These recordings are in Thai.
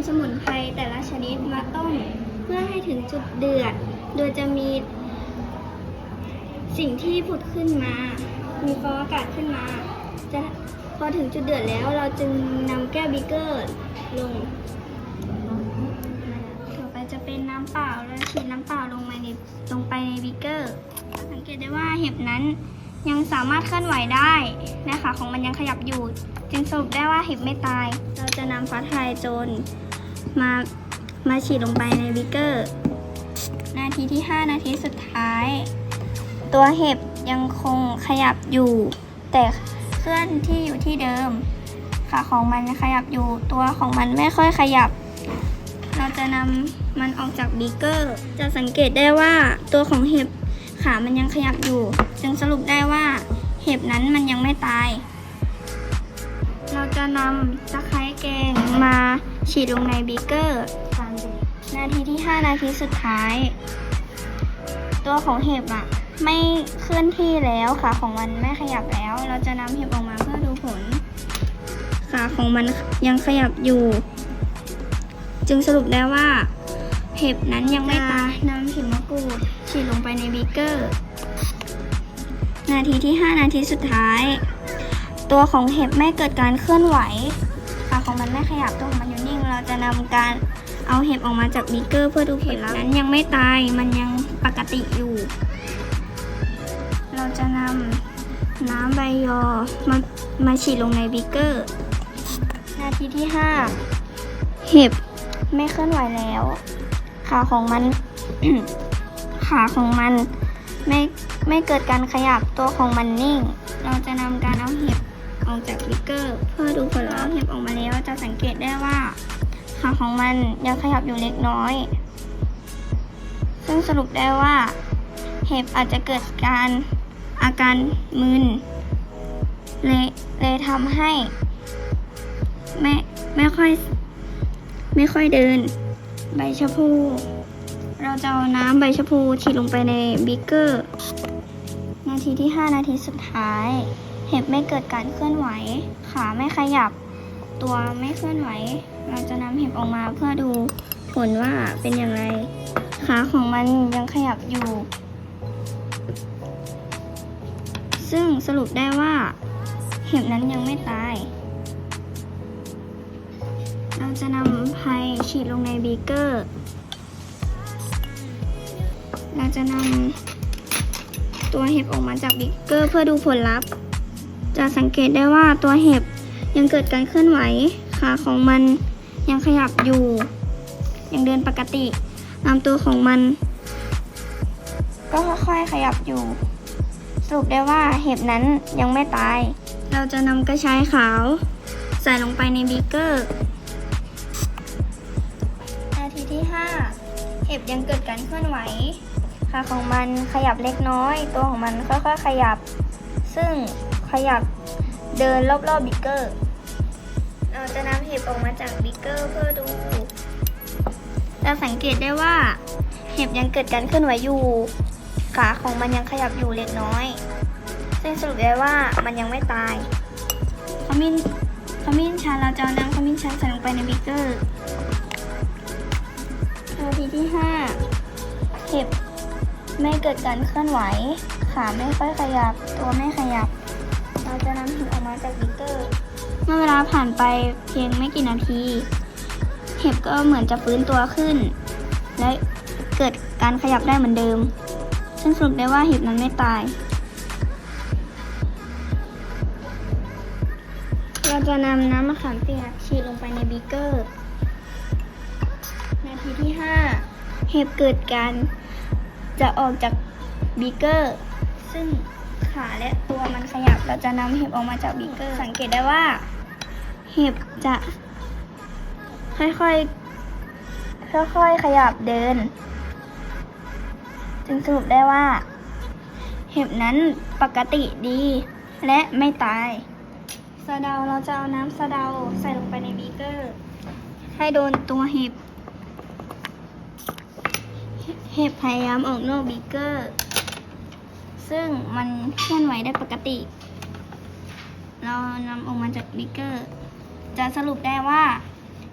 ำสมุนไพรแต่ละชนิดมาต้มเพื่อให้ถึงจุดเดือด โดยจะมีสิ่งที่ผุดขึ้นมา มีฟองอากาศขึ้นมา จะพอถึงจุดเดือดแล้วเราจึงนำแก้วบิกเกอร์ลง ต่อไปจะเป็นน้ำเปล่าแล้วฉีดน้ำเปล่าลงไปในลงไปในบิกเกอร์ สังเกตได้ว่าเห็บนั้นยังสามารถเคลื่อนไหวได้และขาของมันยังขยับอยู่ จึงสรุปได้ว่าเห็บไม่ตาย เราจะนำฟ้าทยโจร มามาฉีดลงไปในบิกเกอร์ นาทีที่ 5 นาทีสุดท้าย ตัวเห็บยังคงขยับอยู่ แต่เคลื่อนที่อยู่ที่เดิมขาของมันขยับอยู่ตัวของมันไม่ค่อยขยับ เราจะนำมันออกจากบีเกอร์ จะสังเกตได้ว่าตัวของเห็บขามันยังขยับอยู่ จึงสรุปได้ว่าเห็บนั้นมันยังไม่ตาย เราจะนำตะไคร้แกงมา ฉีดลงในบีเกอร์ นาทีที่ 5 นาทีสุดท้าย ตัวของเห็บอะไม่เคลื่อนที่แล้วขาของมันไม่ขยับแล้ว เราจะนำเห็บออกมาเพื่อดูผล ขาของมันยังขยับอยู่ จึงสรุปได้ว่า เห็บนั้นยังไม่ตายนำหินมะกรูดฉีดลงไปในบีเกอร์ นาทีที่ 5 นาทีสุดท้าย ตัวของเห็บไม่เกิดการเคลื่อนไหวขาของมันไม่ขยับตัวของมัน เราจะนำการเอาเห็บออกมาจากบีเกอร์ เพื่อดูผลลัพธ์นั้นยังไม่ตายมันยังปกติอยู่ เราจะนำน้ำใบยอมามาฉีดลงในบีเกอร์ นาทีที่ 5 เห็บไม่เคลื่อนไหวแล้ว ขาของมัน ขาของมันไม่ไม่เกิดการขยับตัวของมันนิ่ง เราจะนำการเอาเห็บออกจากวิกเกอร์ เพื่อดูผลลัพธ์เห็บออกมาแล้วจะสังเกตได้ว่า ขาของมันยังขยับอยู่เล็กน้อย ซึ่งสรุปได้ว่า เห็บอาจจะเกิดการอาการมึนเลยเลยทำให้ ไม่ไม่ค่อยไม่ค่อยเดิน ใบชะพู เราจะเอาน้ำใบชะพูฉีดลงไปในบิ๊กเกอร์ นาทีที่ 5 นาทีสุดท้าย เห็บไม่เกิดการเคลื่อนไหว ขาไม่ขยับ ตัวไม่เคลื่อนไหว เราจะนำเห็บออกมาเพื่อดูผลว่าเป็นอย่างไรขาของมันยังขยับอยู่ ซึ่งสรุปได้ว่า เห็บนั้นยังไม่ตาย เราจะนำไพรฉีดลงในบีเกอร์ เราจะนำตัวเห็บออกมาจากบีเกอร์เพื่อดูผลลัพธ์ จะสังเกตได้ว่าตัวเห็บยังเกิดการเคลื่อนไหวขาของมัน ยังขยับอยู่ ยังเดินปกติลำตัวของมัน ก็ค่อยๆขยับอยู่ สรุปได้ว่าเห็บนั้นยังไม่ตาย เราจะนำกระชายขาว ใส่ลงไปในบีเกอร์ นาทีที่ 5 เห็บยังเกิดการเคลื่อนไหวขาของมันขยับเล็กน้อย ตัวของมันค่อยๆขยับ ซึ่งขยับเดินรอบๆบิ๊กเกอร์ เราจะนำเห็บออกมาจากบิ๊กเกอร์เพื่อดูจะสังเกตได้ว่า เห็บยังเกิดการเคลื่อนไหวอยู่ขาของมันยังขยับอยู่เล็กน้อย ซึ่งสรุปได้ว่ามันยังไม่ตายขมิ้นขมิ้นชันเราจะเอาน้ำขมิ้นชันใส่ลงไปในบิ๊กเกอร์นาทีที่ 5 เห็บไม่เกิดการเคลื่อนไหว ขาไม่ค่อยขยับ ตัวไม่ขยับ เราจะนำเห็บออกมาจากบิ๊ก มื่อเวลาผ่านไปเพียงไม่กี่นาที เห็บก็เหมือนจะฟื้นตัวขึ้น และเกิดการขยับได้เหมือนเดิม ซึ่งสรุปได้ว่าเห็บนั้นไม่ตาย เราจะนำน้ำมะขามเปียกฉีดลงไปในบีเกอร์ นาทีที่ 5 เห็บเกิดการจะออกจากบีเกอร์ ซึ่งขาและตัวมันขยับ เราจะนำเห็บออกมาจากบีเกอร์ สังเกตได้ว่า เห็บจะค่อยๆค่อยๆขยับเดิน จึงสรุปได้ว่า เห็บนั้นปกติดี และไม่ตายสะเดาเราจะเอาน้ำสะเดาใส่ลงไปในบีเกอร์ ให้โดนตัวเห็บ เห็บพยายามออกนอกบีเกอร์ ซึ่งมันเคลื่อนไหวได้ปกติ เรานำออกมาจากบีเกอร์ จะสรุปได้ว่า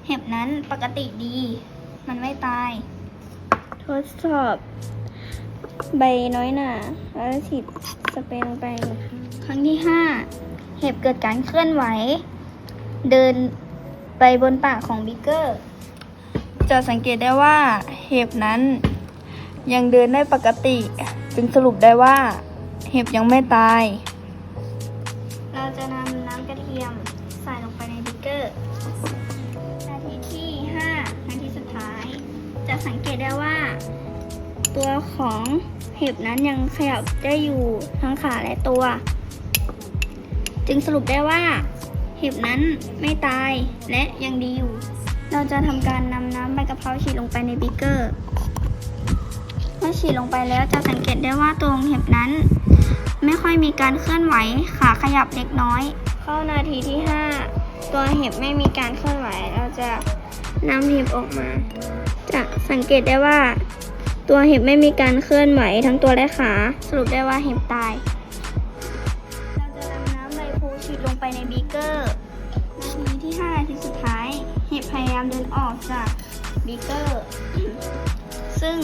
เห็บนั้นปกติดี มันไม่ตาย ทดสอบใบน้อยหนาแล้วฉีดสเปรย์ลงไป ครั้งที่ห้าเห็บเกิดการเคลื่อนไหว เดินไปบนปากของบิ๊กเกอร์ จะสังเกตได้ว่าเห็บนั้น ยังเดินได้ปกติ จึงสรุปได้ว่า เห็บยังไม่ตาย เราจะนำน้ำกระเทียม ใส่ลงไปในบิกเกอร์ นาทีที่ 5 นาทีสุดท้าย จะสังเกตได้ว่า ตัวของเห็บนั้นยังขยับได้อยู่ทั้งขาและตัว จึงสรุปได้ว่า เห็บนั้นไม่ตายและยังดีอยู่ เราจะทำการนำน้ำใบกะเพราฉีดลงไปในบิกเกอร์เมื่อฉีดลงไปแล้วจะสังเกตได้ว่าตัวของเห็บนั้น ไม่ค่อยมีการเคลื่อนไหวขาขยับเล็กน้อย เข้านาทีที่ 5 ตัวเห็บไม่มีการเคลื่อนไหว เราจะนำเห็บออกมา จะสังเกตได้ว่า ตัวเห็บไม่มีการเคลื่อนไหวทั้งตัวและขา สรุปได้ว่าเห็บตาย เราจะนำน้ำใบพลูฉีดลงไปในบีเกอร์ นาทีที่5นาทีสุดท้าย เห็บพยายามเดินออกจากบีเกอร์ ซึ่ง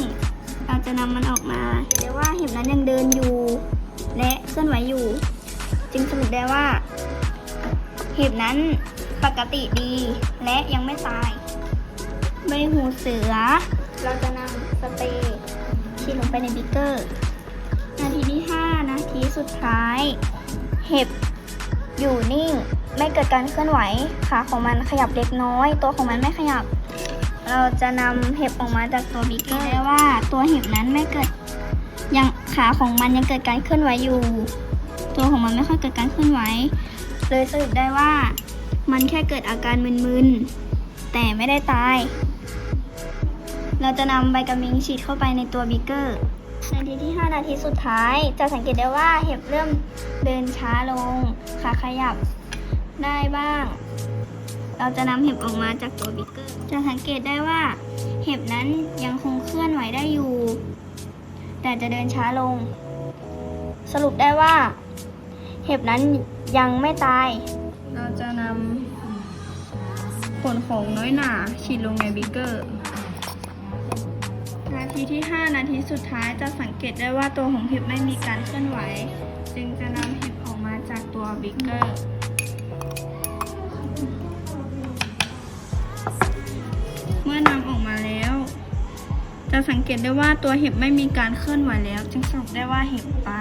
เราจะนำมันออกมาแต่ว่าเห็บนั้นยังเดินอยู่ และเคลื่อนไหวอยู่ จึงสรุปได้ว่า ห็บนั้นปกติดีและยังไม่ตายใบหูเสือ เราจะนำสเปรย์ฉีดลงไปในบิกเกอร์ นาทีที่ 5 นาทีสุดท้าย เห็บอยู่นิ่งไม่เกิดการเคลื่อนไหวขาของมันขยับเล็กน้อย ตัวของมันไม่ขยับ เราจะนำเห็บออกมาจากตัวบิกเกอร์ได้ว่าตัวเห็บนั้นไม่เกิดยังขาของมันยังเกิดการเคลื่อนไหวอยู่ ตัวของมันไม่ค่อยเกิดการเคลื่อนไหว เลยสรุปได้ว่ามันแค่เกิดอาการมึนๆ แต่ไม่ได้ตาย เราจะนำใบกระมิงฉีดเข้าไปในตัวบิกเกอร์นาทีที่ 5 นาทีสุดท้าย จะสังเกตได้ว่าเห็บเริ่มเดินช้าลง ขาขยับได้บ้าง เราจะนำเห็บออกมาจากตัวบิกเกอร์ จะสังเกตได้ว่าเห็บนั้นยังคงเคลื่อนไหวได้อยู่ แต่จะเดินช้าลง สรุปได้ว่า เห็บนั้นยังไม่ตาย เราจะนำผลของน้อยหนาฉีดลงในบิกเกอร์ นาทีที่ 5 นาทีสุดท้ายจะสังเกตได้ว่าตัวของเห็บไม่มีการเคลื่อนไหว จึงจะนำเห็บออกมาจากตัวบิกเกอร์เมื่อนำออกมาแล้ว จะสังเกตได้ว่าตัวเห็บไม่มีการเคลื่อนไหวแล้ว จึงสรุปได้ว่าเห็บตาย